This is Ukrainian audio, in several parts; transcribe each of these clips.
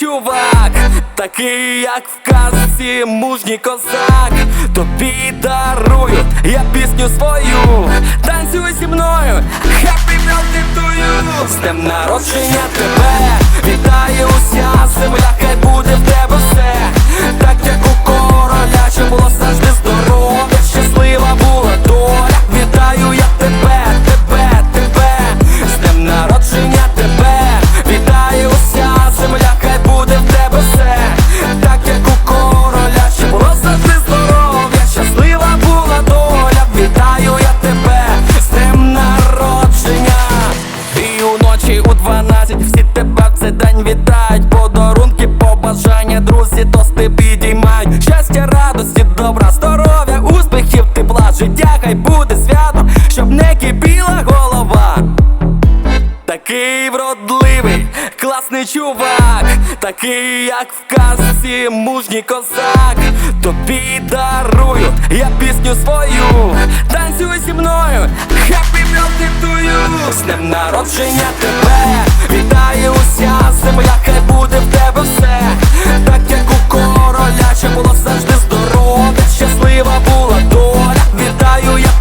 чувак, такий, як в казці, мужній козак, тобі дарую, я пісню свою, танцюй зі мною, хеппі мелдитую, з днем народження тебе, вітаю уся земля. такий, як в казці, мужній козак, тобі дарую, я пісню свою, танцюй зі мною, хеппі мелдитую, з днем народження тебе, вітає уся земля, хай буде в тебе все, так як у короля, чи було завжди здорове щаслива була доля, вітаю я.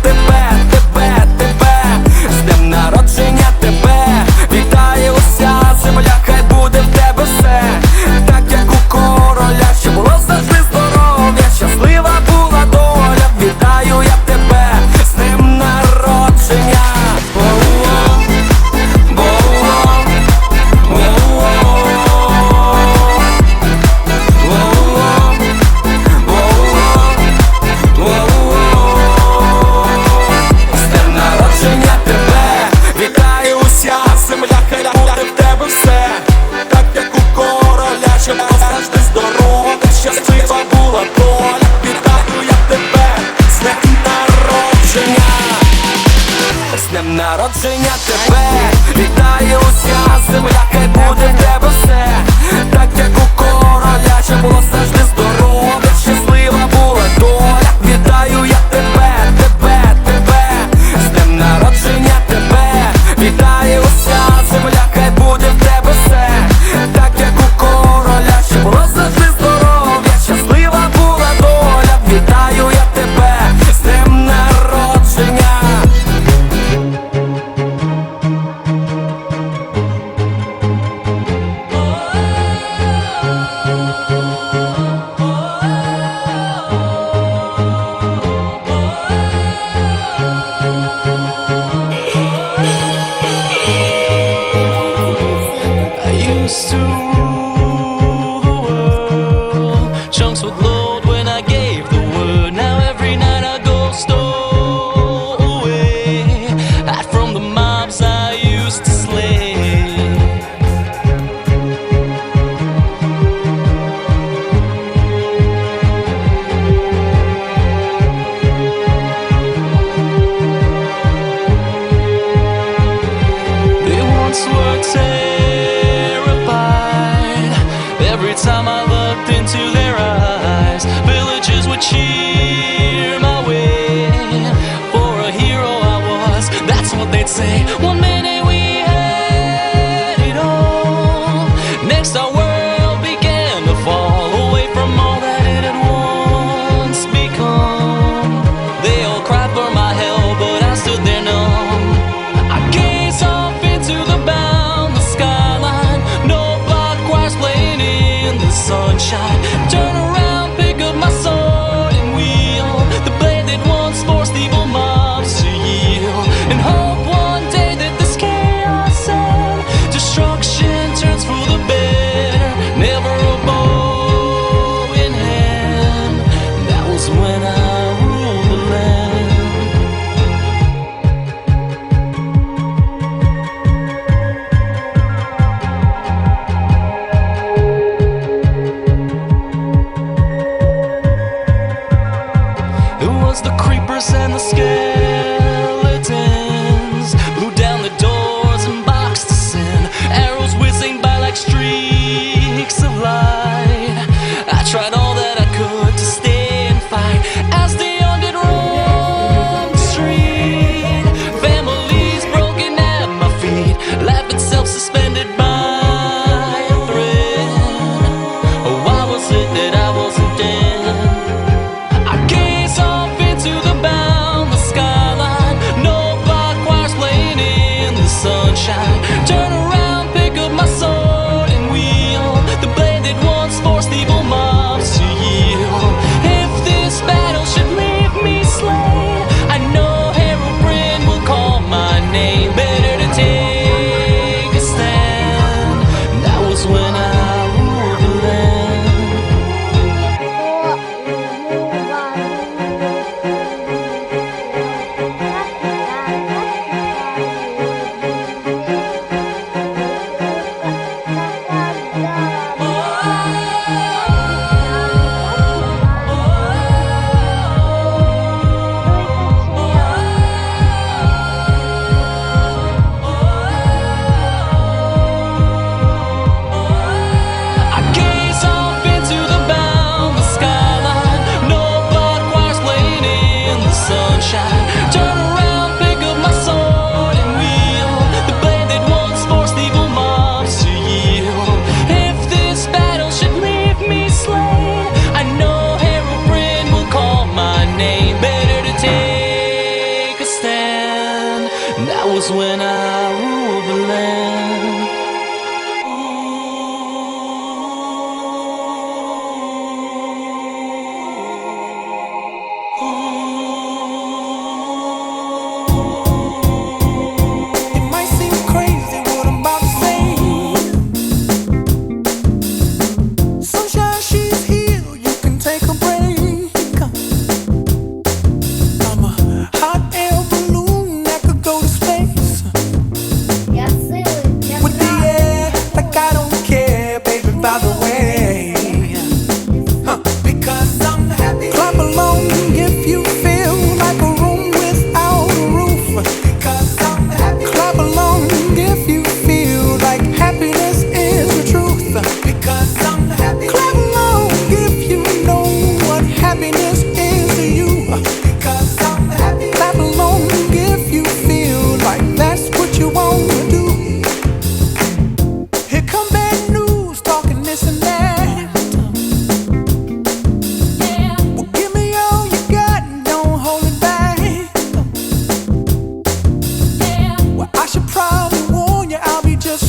say It was the creepers and the scares.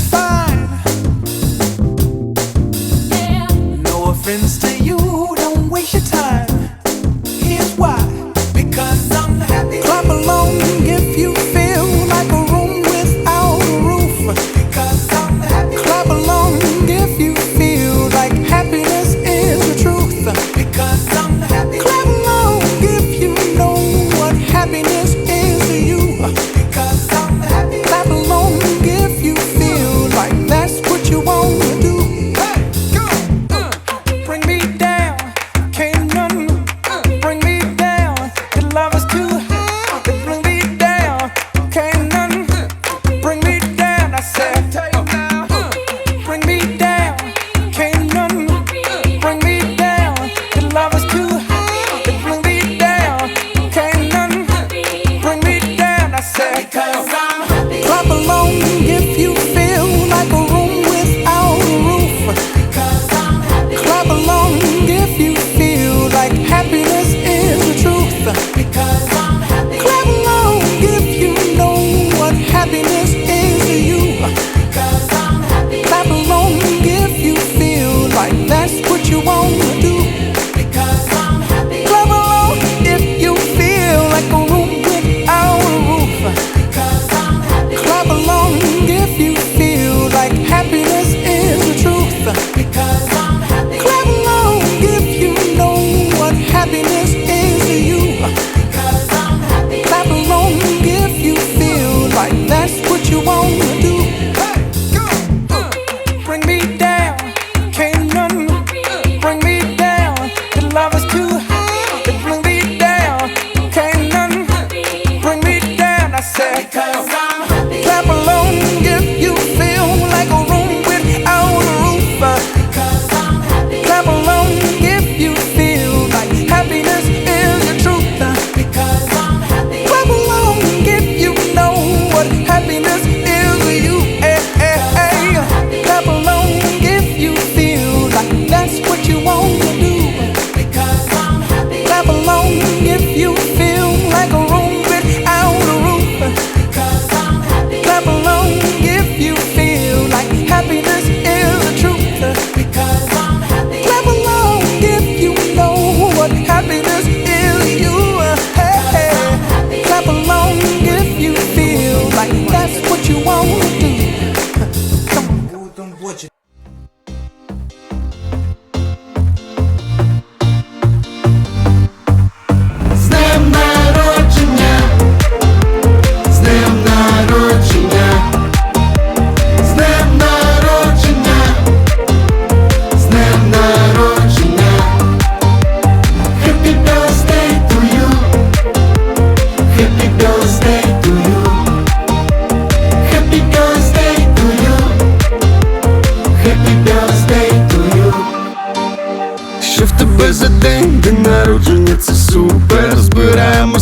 fine. Yeah. No offense to.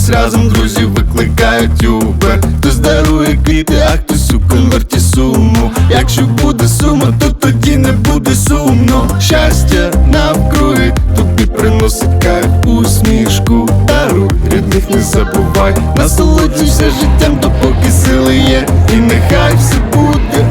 десь разом друзі викликають Uber Хтось дарує квіти, а хтось у конверті суму. Якщо буде сума, то тоді не буде сумно. Щастя навкруги тобі приносить кайф усмішку. Даруй рідних не забувай, насолоджуйся життям, то поки сили є, і нехай все буде.